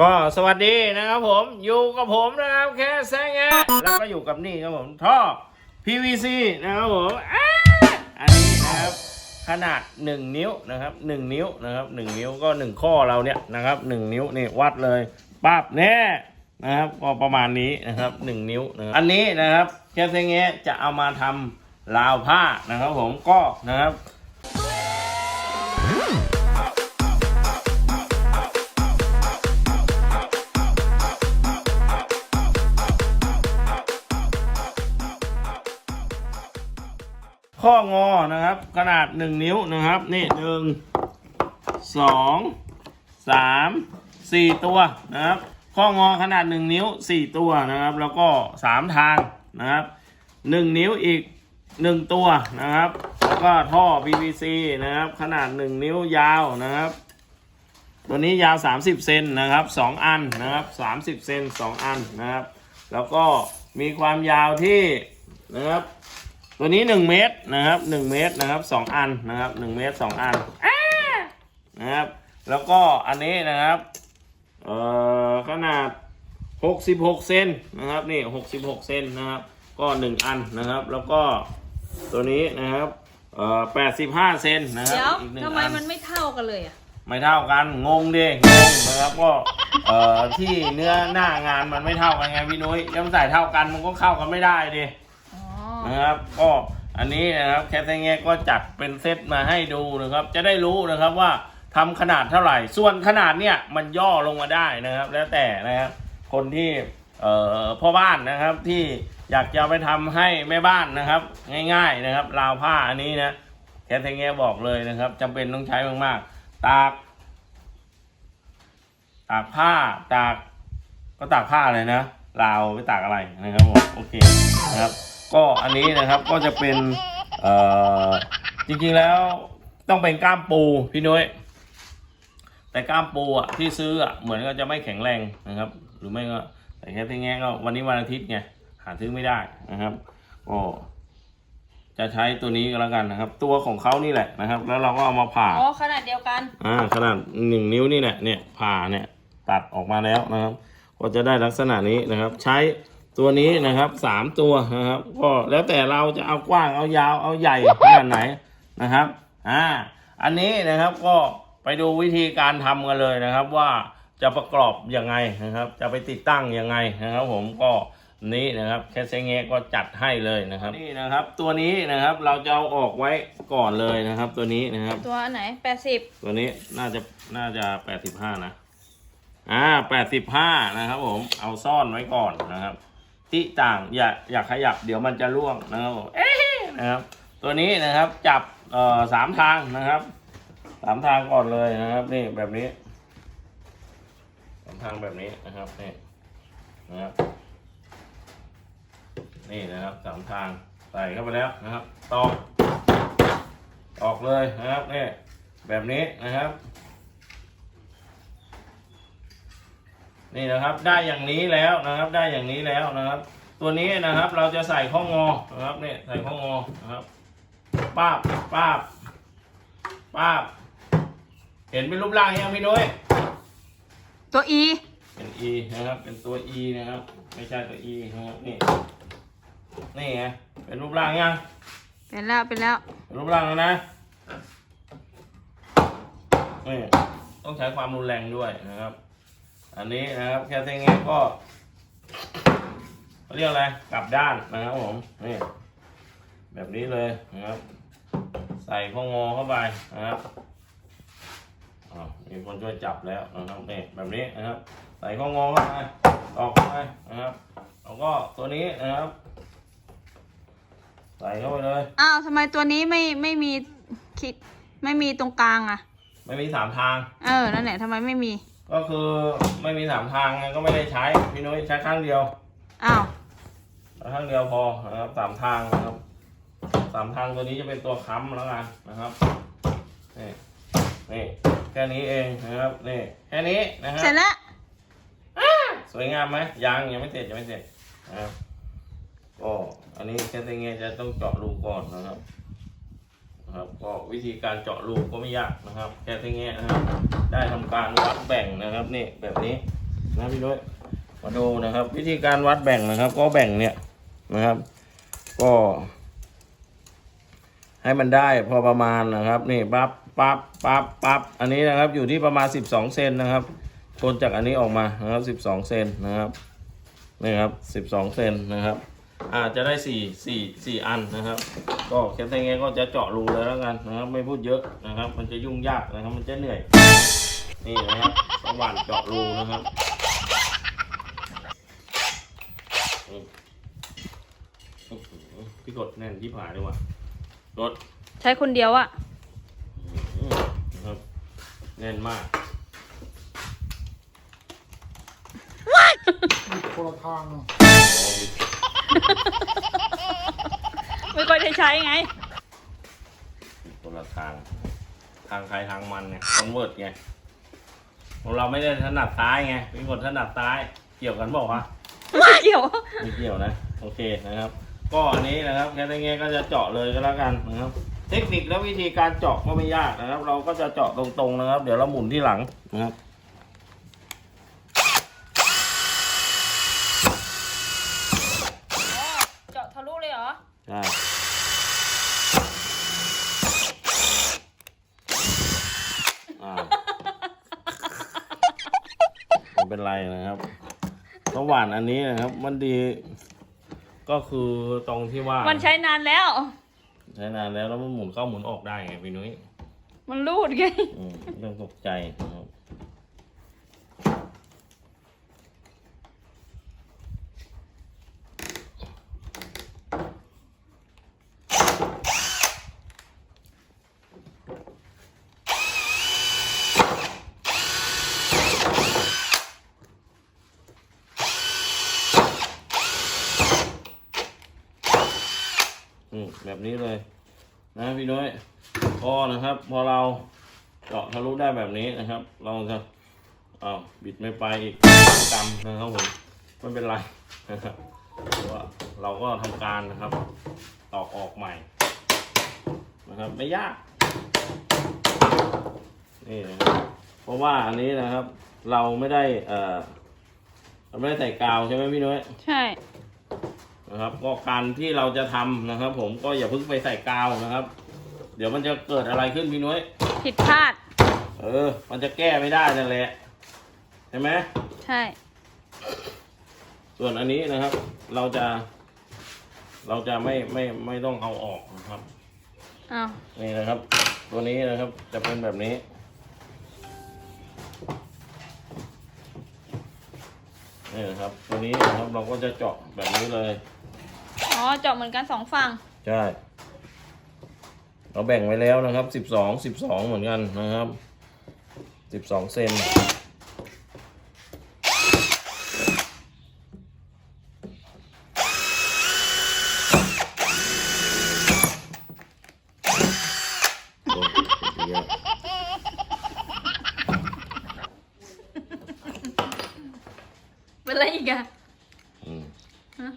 ก็สวัสดีนะครับผมอยู่กับผมนะครับแค่แซงแงแล้วก็อยู่กับนี่ครับผมท่อ PVC นะครับผมอันนี้นะครับขนาด 1 นิ้วนะครับ 1 นิ้วนะครับ1นิ้วก็ 1 ข้อเราเนี่ยนะครับ 1 นิ้วนี่วัดเลยปั๊บแน่นะครับก็ประมาณนี้นะครับ 1 นิ้วนะอันนี้นะครับแค่แซงแงะจะเอามาทำราวผ้านะครับผมก็นะครับ ข้องอนะครับ ขนาด1นิ้วนะครับ นี่หนึ่งสองสามสี่ตัวนะครับ ข้องอขนาด1นิ้ว4ตัวนะครับ แล้วก็3ทางนะครับ1นิ้วอีก1ตัวนะครับ แล้วก็ท่อ PVC นะครับ ขนาด1นิ้วยาวนะครับ ตัวนี้ยาว 30 เซนนะครับ2อันนะครับ30 เซน2 อันนะครับ แล้วก็มีความยาวที่นะครับ ตัวนี้ 1 เมตรนะครับ 1 เมตรนะครับ 2 อันนะครับ 1 เมตร 2 อันอ่านะครับ แล้วก็อันนี้นะครับเอ่อขนาด 66 เซนนะครับนี่ 66 เซนนะครับ ก็ 1 อันนะครับ แล้วก็ตัวนี้นะครับเอ่อ85 เซนนะครับเดี๋ยวอีกหนึ่งทำไมอัน มันไม่เท่ากันเลยอะ ไม่เท่ากันงงดิงงนะครับก็เอ่อที่เนื้อหน้างานมันไม่เท่ากันไงพี่นุ้ยแล้วมันใส่เท่ากันมันก็เข้ากันไม่ได้ดิอ๋อ นะครับก็อันนี้นะครับแคทเงก็จัดเป็นเซตมาให้ดูนะครับ จะได้รู้นะครับว่าทำขนาดเท่าไหร่ ส่วนขนาดเนี่ยมันย่อลงมาได้นะครับ แล้วแต่นะครับคนที่เอ่อพ่อบ้านนะครับที่อยากจะไปทำให้แม่บ้านนะครับ ง่าย ๆนะครับราวผ้าอันนี้นะแคทเงบอกเลยนะครับจำเป็นต้องใช้มากๆ ตาก ตากผ้าตากก็ตากผ้าเลยนะลาวไปตากอะไรนะครับผมโอเคนะครับ ก็อันนี้นะครับก็จะเป็นเอ่อจริงๆแล้วต้องเป็นกล้ามปูพี่นุ้ยแต่กล้ามปูอะที่ซื้ออะเหมือนก็จะไม่แข็งแรงนะครับ หรือไม่ก็แต่แค่ที่แง่ก็วันนี้วันอาทิตย์ไงหาซื้อไม่ได้นะครับก็จะใช้ตัวนี้ก็แล้วกันนะครับ ตัวของเขานี่แหละนะครับ แล้วเราก็เอามาผ่าอ๋อขนาดเดียวกันอ่าขนาดหนึ่งนิ้วนี่แหละเนี่ยผ่าเนี่ยตัดออกมาแล้วนะครับ ก็จะได้ลักษณะนี้นะครับ ใช้ ตัวนี้นะครับสามตัวนะครับ ก็แล้วแต่เราจะเอากว้างเอายาวเอาใหญ่ขนาดไหนนะครับอ่าอันนี้นะครับก็ไปดูวิธีการทำกันเลยนะครับว่าจะประกอบยังไงนะครับ จะไปติดตั้งยังไงนะครับ ผมก็นี้นะครับแค่เซงเงก็จัดให้เลยนะครับนี่นะครับ ตัวนี้นะครับเราจะเอาออกไว้ก่อนเลยนะครับ ตัวนี้นะครับ ตัวอันไหนแปดสิบตัวนี้น่าจะน่าจะแปดสิบห้านะอ่าแปดสิบห้านะครับ ผมเอาซ่อนไว้ก่อนนะครับ ที่ต่างอย่าอย่าขยับเดี๋ยวมันจะร่วงนะครับเอ๊นะครับ ตัวนี้นะครับจับเอ่อสามทางนะครับสามทางก่อนเลยนะครับ นี่แบบนี้สามทางแบบนี้นะครับนี่นะครับนี่นะครับสามทางใส่เข้าไปแล้วนะครับตอกออกเลยนะครับนี่แบบนี้นะครับ นี่นะครับได้อย่างนี้แล้วนะครับได้อย่างนี้แล้วนะครับ ตัวนี้นะครับเราจะใส่ข้องอนะครับเนี่ยใส่ข้องอนะครับป้าบป้าบป้าบเห็นเป็นรูปร่างยังพี่นุ้ยตัว E เป็น E นะครับ เป็นตัว E นะครับ ไม่ใช่ตัว E นะครับนี่นี่ไงเป็นรูปร่างยังเป็นแล้วเป็นแล้วเป็นรูปร่างแล้วนะนี่ต้องใช้ความรุนแรงด้วยนะครับ อันนี้นะครับแค่เท่งนี้ก็เขาเรียกอะไรกลับด้านนะครับผมนี่แบบนี้เลยนะครับ ใส่ข้องอเข้าไปนะครับอ่ามีคนช่วยจับแล้วนะครับนี่แบบนี้นะครับ ใส่ข้องอเข้าไปออกเข้าไปนะครับแล้วก็ตัวนี้นะครับ ใส่เข้าไปเลยอ้าวทำไมตัวนี้ไม่ไม่มีคิดไม่มีตรงกลางอะ ไม่มีสามทาง เออนั่นแหละทำไมไม่มี ก็คือไม่มีสามทางไงก็ไม่ได้ใช้พี่นุ้ยใช้ข้างเดียวอ้าวใช้ข้างเดียวพอนะครับสามทางนะครับสามทางตัวนี้จะเป็นตัวค้ำแล้วกันนะครับนี่นี่แค่นี้เองนะครับนี่แค่นี้นะครับเสร็จแล้วสวยงามไหมยังยังไม่เสร็จยังไม่เสร็จนะครับก็อันนี้แค่ตรงนี้จะต้องเจาะรูก่อนนะครับ นะครับก็วิธีการเจาะรูก็ไม่ยากนะครับ แค่ตรงนี้นะครับ ได้ทำการวัดแบ่งนะครับนี่แบบนี้นะพี่นุ้ยมาดูนะครับ วิธีการวัดแบ่งนะครับ ก็แบ่งเนี่ยนะครับ ก็ ให้มันได้พอประมาณนะครับ นี่ปั๊บปั๊บปั๊บปั๊บอันนี้นะครับ อยู่ที่ประมาณ 12เซนนะครับชนจากอันนี้ออกมานะครับ 12เซนนะครับนี่ครับ 12เซนนะครับ อาจจะได้สี่สี่สี่อันนะครับ ก็แค่ไงก็จะเจาะรูเลยแล้วกันนะครับ ไม่พูดเยอะนะครับ มันจะยุ่งยากนะครับ มันจะเหนื่อย นี่นะครับสว่านเจาะรูนะครับนี่อื้อหือพี่กดแน่นที่ผายเลยว่ะรถใช้คนเดียวอะอื้อนะครับแน่นมากคนละทางอะ ไม่ค่อยได้ใช้ไงคนละทาง ทางใครทางมันเนี่ยคอนเวิร์ตไงของเราไม่ได้ถนัดซ้ายไงเป็นคนถนัดซ้าย เกี่ยวกันบอกว่าวะไม่เกี่ยวไม่เกี่ยวนะ โอเคนะครับ ก็อันนี้นะครับแค่นี้ก็จะเจาะเลยก็แล้วกันนะครับ เทคนิคและวิธีการเจาะก็ไม่ยากนะครับ เราก็จะเจาะตรงๆนะครับ เดี๋ยวเราหมุนที่หลังนะครับ เจาะทะลุเลยเหรอ ใช่อ่าไม่เป็นไรนะครับสว่าน อันนี้นะครับ มันดี ก็คือตรงที่ว่ามันใช้นานแล้ว ใช้นานแล้วแล้วมันหมุนเข้าหมุนออกได้ไงพี่นุ้ยมันรูดไงอืมเรื่องตกใจนะครับ อืมแบบนี้เลย นะพี่น้อยพอ นะครับ พอเราเจาะทะลุได้แบบนี้นะครับเราจะอ้าวบิดไม่ไปอีกกำนะครับผมไม่เป็นไรนะครับเพราะว่าเราก็ทำการนะครับ ตอกออกใหม่ นะครับไม่ยาก นี่นะครับเพราะว่าอันนี้นะครับ เราไม่ได้เอ่อเราไม่ได้ใส่กาวใช่ไหมพี่น้อยใช่นะครับ ก็การที่เราจะทำนะครับ ผมก็อย่าเพิ่งไปใส่กาวนะครับ เดี๋ยวมันจะเกิดอะไรขึ้นพี่นุ้ย ผิดพลาด เออ มันจะแก้ไม่ได้นั่นแหละใช่ไหมใช่ ส่วนอันนี้นะครับ เราจะ เราจะไม่ไม่ไม่ต้องเอาออกนะครับอ้าวนี่นะครับ ตัวนี้นะครับจะเป็นแบบนี้ นี่นะครับ ตัวนี้นะครับเราก็จะเจาะแบบนี้เลย อ๋อ เจาะเหมือนกันสองฝั่ง ใช่ เราแบ่งไว้แล้วนะครับสิบสองสิบสองเหมือนกันนะครับสิบองเซนโอ้ยเยอะเป็นไรอีกอะอืมฮะ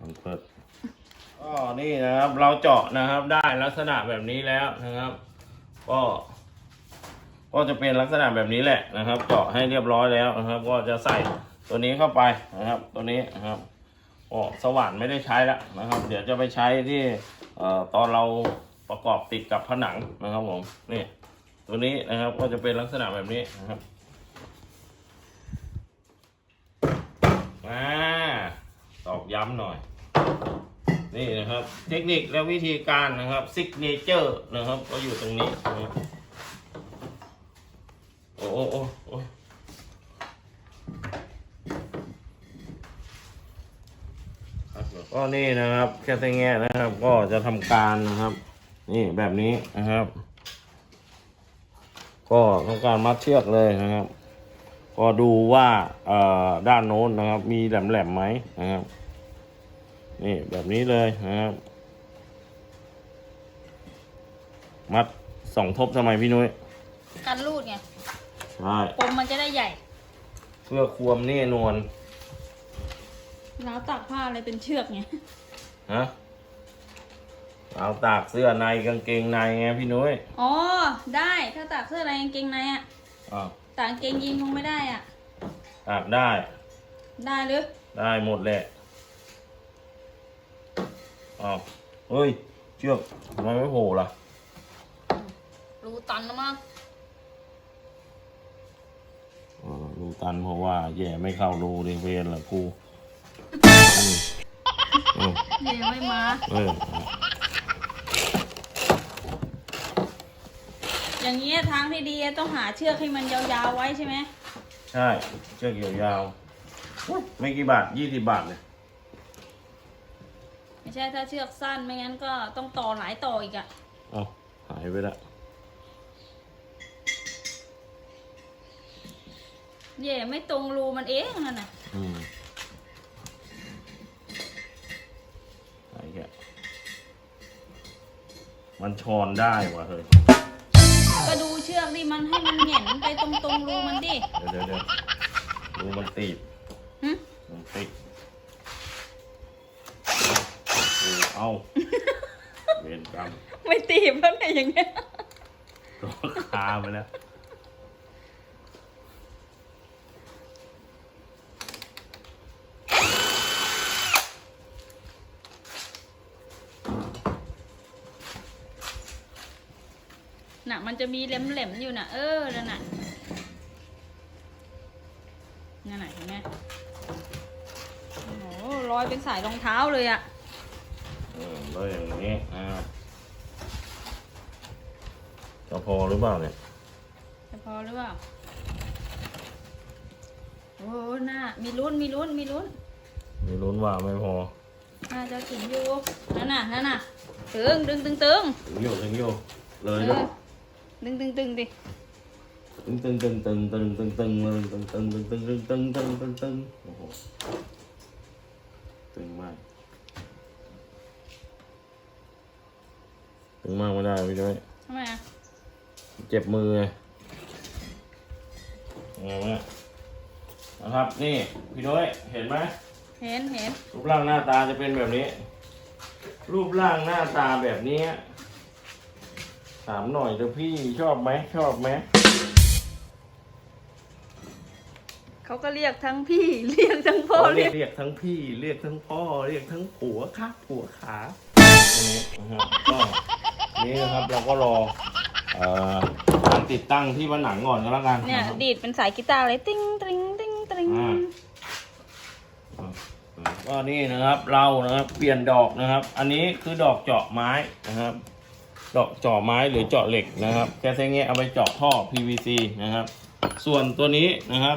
มันเปิด ก็นี่นะครับเราเจาะนะครับได้ลักษณะแบบนี้แล้วนะครับ ก็ ก็จะเป็นลักษณะแบบนี้แหละนะครับ เจาะให้เรียบร้อยแล้วนะครับ ก็จะใส่ตัวนี้เข้าไปนะครับ ตัวนี้นะครับก็สว่านไม่ได้ใช้แล้วนะครับ เดี๋ยวจะไปใช้ที่เอ่อตอนเราประกอบติดกับผนังนะครับผมนี่ ตัวนี้นะครับก็จะเป็นลักษณะแบบนี้นะครับอ่าตอกย้ำหน่อย นี่นะครับ เทคนิคและวิธีการนะครับซิกเนเจอร์นะครับ ก็อยู่ตรงนี้นะครับโอ้โอ้โอ้ก็นี่นะครับแค่แต่แง่นะครับ ก็จะทำการนะครับ นี่แบบนี้นะครับ ก็ทำการมัดเชือกเลยนะครับ ก็ดูว่าด้านโน้นนะครับ มีแหลมๆไหมนะครับ นี่แบบนี้เลยนะครับมัดสองทบทำไมพี่นุ้ยการรูดไงใช่ปมมันจะได้ใหญ่เพื่อความแน่นวลแล้วตากผ้าอะไรเป็นเชือกไงฮะเอาตากเสื้อในกางเกงในไงพี่นุ้ยอ๋อได้ถ้าตากเสื้อในกางเกงในอะอ้าวตากกางเกงยีนคงไม่ได้อะตากได้ ได้หรือได้หมดแหละ อ้าวเฮ้ย เชือกทำไมไม่โผล่ล่ะ รูตันแล้วมั้งเออรูตันเพราะว่าแย่ไม่เข้ารูดิเวนละกูอืมอืมเดี๋ยวไม่มา เอออย่างเงี้ยทางที่ดีต้องหาเชือกให้มันยาวๆไว้ใช่ไหม ใช่ เชือกยาวๆอุ๊ยไม่กี่บาทยี่สิบบาทเลย ไม่ใช่ถ้าเชือกสั้นไม่งั้นก็ต้องต่อหลายต่ออีกอะเอ้าหายไปละเย่ไม่ตรงรูมันเองนั่นน่ะอืมหายแกะมันชอนได้วะเฮ้ย ก็ดูเชือกดิมันให้มันเหงียนไปตรงตรงๆรูมันดิเดี๋ยวเดี๋ยวเดี๋ยวดูมันตีบหึมันติดโอ้ เอาเวรกรรมไม่ตีบแล้วเนี่ยอย่างเงี้ยตัวคาไปแล้วน่ะ มันจะมีแหลมๆอยู่น่ะ เออนั่นน่ะนั่นน่ะเห็นไหมโอ้โหรอยเป็นสายรองเท้าเลยอะ เออแล้วอย่างนี้อ่าจะพอหรือเปล่าเนี่ย จะพอหรือเปล่า โอ้โหน่ามีลุ้น มีลุ้น มีลุ้น มีลุ้นว่าไม่พอ น่าจะถึงอยู่ นั่นน่ะ นั่นน่ะ ตึง ดึง ตึงตึงถึงอยู่ถึงอยู่ เลเอยนะอดึง ตึงตึงดิ ตึงตึงตึงตึงตึงตึงตึงเลยตึงตึงตึงตึงตึงตึงตึงตึงตึงโอ้โหตึงมาก ตึงมากไม่ได้พี่ด้วย ทำไมอะเจ็บมือไงยังไงวะเนี่ยนะครับนี่พี่ด้วยเห็นไหมเห็นเห็นรูปร่างหน้าตาจะเป็นแบบนี้ รูปร่างหน้าตาแบบนี้ถามหน่อยเถอะพี่ชอบไหมชอบไหมเขาก็เรียกทั้งพี่เรียกทั้งพ่อเขาเรีเรียยกกเรียกทั้งพี่เรียกทั้งพ่อเรียกทั้งผัวครับผัวขาอันนี้นะครับก็ นี่นะครับ เราก็รอเอ่อการติดตั้งที่ผนังก่อนก็แล้วกันเนี่ยนะครับดีดเป็นสายกีตาร์เลยติ้งติ้งติ้งติ้งอ่าก็นี่นะครับเรานะครับเปลี่ยนดอกนะครับ อันนี้คือดอกเจาะไม้นะครับ ดอกเจาะไม้หรือเจาะเหล็กนะครับแค่เส้นเงี้ยเอาไปเจาะท่อ PVC นะครับ ส่วนตัวนี้นะครับ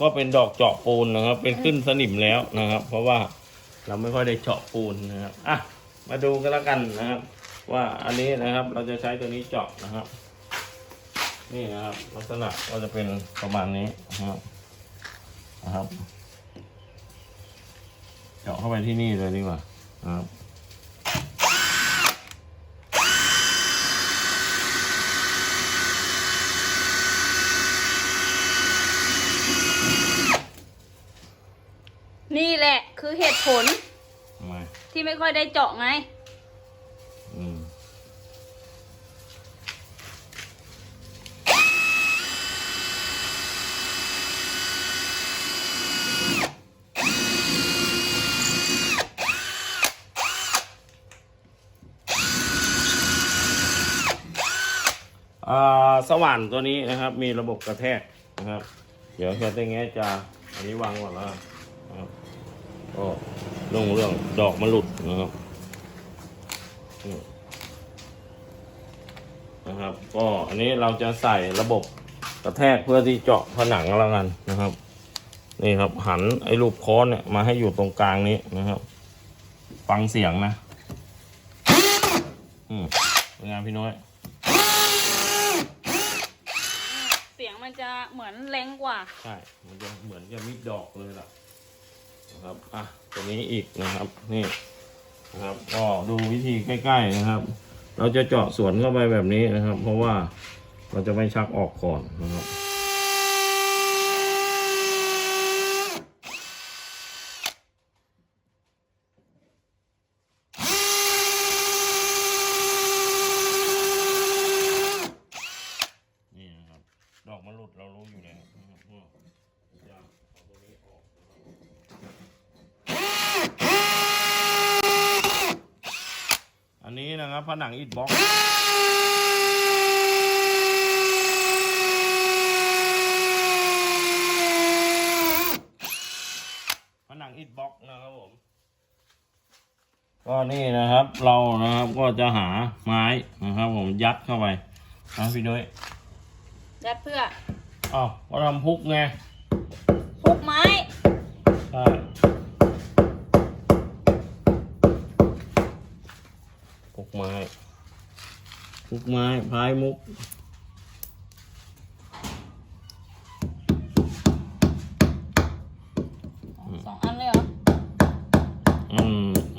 ก็เป็นดอกเจาะปูนนะครับ เป็นขึ้นสนิมแล้วนะครับ เพราะว่าเราไม่ค่อยได้เจาะปูนนะครับอะมาดูกันแล้วกันนะครับ ว่าอันนี้นะครับเราจะใช้ตัวนี้เจาะนะครับ นี่นะครับ ลักษณะก็จะเป็นประมาณนี้นะครับนะครับ เจาะเข้าไปที่นี่เลยดีกว่านะครับนี่แหละคือเหตุผลมาที่ไม่ค่อยได้เจาะไง สว่านตัวนี้นะครับ มีระบบกระแทกนะครับ เดี๋ยวแค่ตรงนี้จะอันนี้วางก่อนแล้วกันนะครับก็ลงเรื่องดอกมันหลุดนะครับนะครับ ก็อันนี้เราจะใส่ระบบกระแทกเพื่อที่เจาะผนังแล้วกันนะครับ นี่ครับหันไอ้ลูกค้อนเนี่ยมาให้อยู่ตรงกลางนี้นะครับ ฟังเสียงนะ อืมเป็นไงพี่น้อย เสียงมันจะเหมือนแรงกว่า ใช่มันจะเหมือนจะมิดดอกเลยล่ะนะครับอะตัวนี้อีกนะครับนี่นะครับก็ดูวิธีใกล้ ๆนะครับ เราจะเจาะสวนเข้าไปแบบนี้นะครับ เพราะว่าเราจะไม่ชักออกก่อนนะครับ นี่นะครับ ดอกมันหลุดเรารู้อยู่แล้วนะครับอืมอย่าเอาตัว นะครับผนังอิฐบล็อกผนังอิฐบล็อกนะครับผม ก็นี่นะครับเรานะครับก็จะหาไม้นะครับผมยัดเข้าไปนะพี่ด้วยยัดเพื่ออ้าวก็ทำพุกไงพุกไม้ใช่พุกไม้พุก ไม้พายมุก สองอันเลยเหรอมัน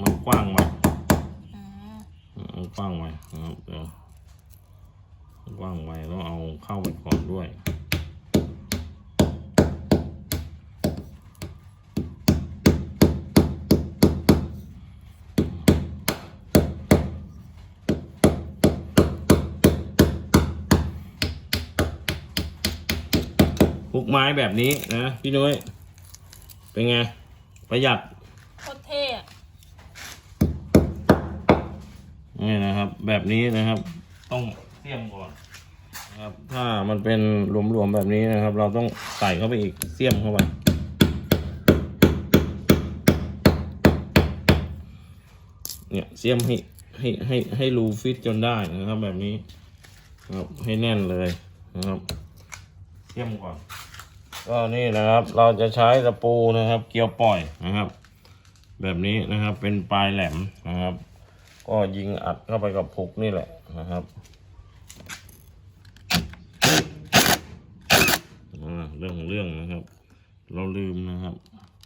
มันกว้างไปอืมมันกว้างไปนะครับเดี๋ยวมันกว้างไปต้องเอาเข้าไปก่อนด้วย ไม้แบบนี้นะพี่นุ้ยเป็นไง ประหยัดโคตรเท่อะนี่นะครับ แบบนี้นะครับ ต้องเตรียมก่อนนะครับ ถ้ามันเป็นหลวมๆแบบนี้นะครับ เราต้องใส่เข้าไปอีกเสียมเข้าไปเนี่ยเสียมให้ให้ให้ให้รูฟิตจนได้นะครับแบบนี้นะครับให้แน่นเลยนะครับเสียมก่อน ก็นี่นะครับ เราจะใช้ตะปูนะครับ เกี่ยวปล่อยนะครับ แบบนี้นะครับเป็นปลายแหลมนะครับ ก็ยิงอัดเข้าไปกับพุกนี่แหละนะครับอ่าเรื่องของเรื่องนะครับ เราลืมนะครับ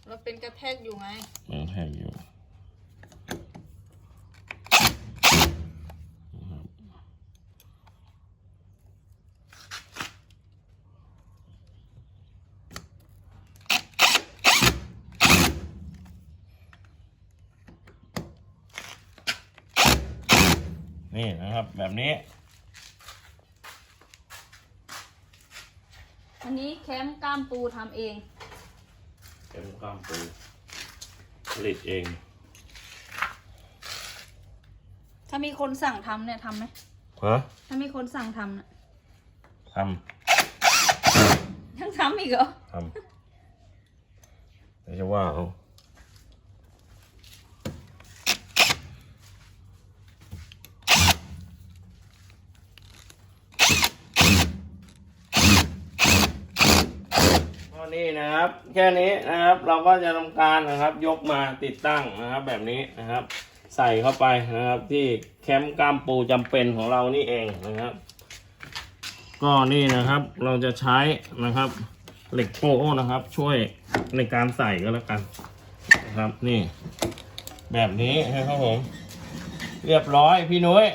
เราเป็นกระแทกอยู่ไงยังแทงอยู่ นี่นะครับแบบนี้ อันนี้แคมป์กล้ามปูทำเองเป็นกล้ามปูผลิตเอง ถ้ามีคนสั่งทำเนี่ยทำไหม ฮะถ้ามีคนสั่งทำน่ะทยังทำอีกเหรอำทำเดี๋ยวจะว่าเอา ก็นี่นะครับ แค่นี้นะครับเราก็จะทำการนะครับ ยกมาติดตั้งนะครับ แบบนี้นะครับ ใส่เข้าไปนะครับ ที่แคมป์กล้ามปูจำเป็นของเรานี่เองนะครับ ก็นี่นะครับเราจะใช้นะครับ เหล็กโป้นะครับ ช่วยในการใส่ก็แล้วกันนะครับนี่ แบบนี้นะครับผมเรียบร้อยพี่นุ้ย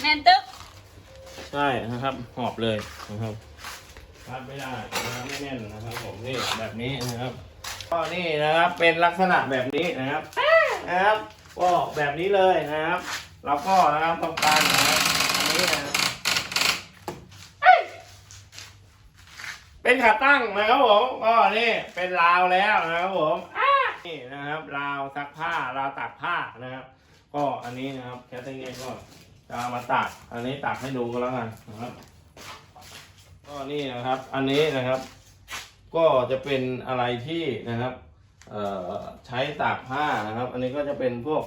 แน่นตึ๊กใช่นะครับหอบเลยนะครับ พัดไม่ได้นะครับไม่แน่นนะครับผมนี่แบบนี้นะครับ ก็นี่นะครับเป็นลักษณะแบบนี้นะครับนะครับก็แบบนี้เลยนะครับเราก็นะครับต้องการนะครับอันนี้นะครับเป็นขาตั้งนะครับผมก็นี่เป็นราวแล้วนะครับผมนี่นะครับราวซักผ้าราวตากผ้านะครับ ก็อันนี้นะครับแคทเธอรีนก็จะมาตักอันนี้ตักให้ดูก็แล้วกันนะครับ ก็นี่นะครับอันนี้นะครับ ก็จะเป็นอะไรที่นะครับใช้ตากผ้านะครับ อันนี้ก็จะเป็นพวก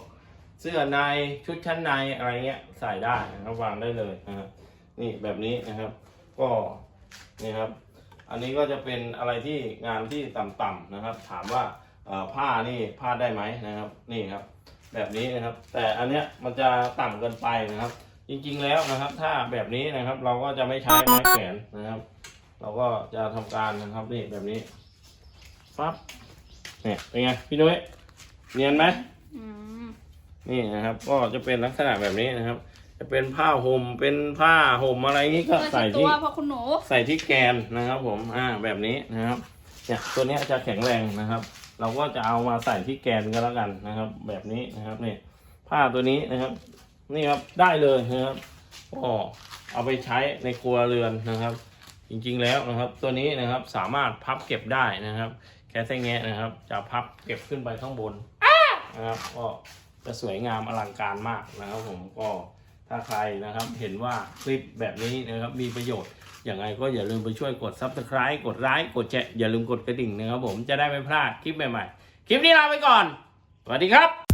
เสื้อในชุดชั้นในอะไรเงี้ยใส่ได้นะครับวางได้เลยนะครับนี่แบบนี้นะครับ ก็นี่ครับ อันนี้ก็จะเป็นอะไรที่งานที่ต่ำๆนะครับ ถามว่าผ้านี่ผ้าได้ไหมนะครับ นี่ครับ แบบนี้นะครับ แต่อันเนี้ยมันจะต่ำเกินไปนะครับ จริงๆแล้วนะครับ ถ้าแบบนี้นะครับ เราก็จะไม่ใช้ไม้แขวนนะครับ เราก็จะทำการนะครับนี่แบบนี้ปั๊บเนี่ยเป็นไงพี่นุ้ยเนียนไหมอืมนี่นะครับ ก็จะเป็นลักษณะแบบนี้นะครับ จะเป็นผ้าห่มเป็นผ้าห่มอะไรนี้ก็เพื่อใส่ที่ตัที่วเพราะคุณหนูใส่ที่แกนนะครับ ผมอ่าแบบนี้นะครับเนี่ยตัวเนี้ยจะแข็งแรงนะครับ เราก็จะเอามาใส่ที่แกนก็แล้วกันนะครับ แบบนี้นะครับนี่ผ้าตัวนี้นะครับ นี่ครับได้เลยนะครับก็เอาไปใช้ในครัวเรือนนะครับ จริงๆแล้วนะครับ ตัวนี้นะครับสามารถพับเก็บได้นะครับ แค่แท่งะนะครับ จะพับเก็บขึ้นไปข้างบนนะครับก็จะสวยงามอลังการมากนะครับผมก็ถ้าใครนะครับเห็นว่าคลิปแบบนี้นะครับมีประโยชน์อย่างไรก็อย่าลืมไปช่วยกด subscribe กดไลค์กดแชร์อย่าลืมกดกระดิ่งนะครับผมจะได้ไม่พลาดคลิปใหม่ๆ คลิปนี้ลาไปก่อน สวัสดีครับ